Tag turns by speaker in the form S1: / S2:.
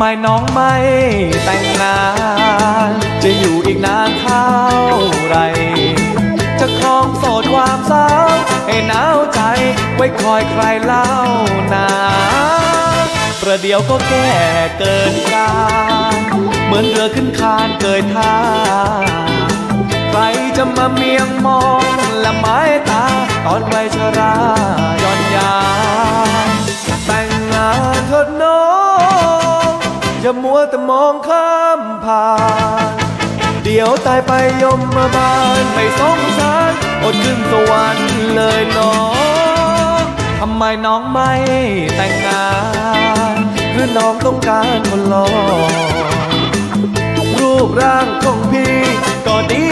S1: ไมน้องไม่แต่งงาน จะอยู่อีกนานเท่าไร จะครองโสดความสาวให้หนาวใจ ไว้คอยใครเล่านาประเดี๋ยวก็แก่เกินการเหมือนเรือขึ้นคานเกยท่าใครจะมาเมียงมองละไม้ตาตอนวัยชรา อย่ามัวแต่มองข้ามผ่าน เดี๋ยวตายไปยมมาบานไม่สงสารอดขึ้นสวรรค์เลยน้องทำไมน้องไม่แต่งงานหรือน้องต้องการคนหล่อรูปร่างของพี่ก็ดี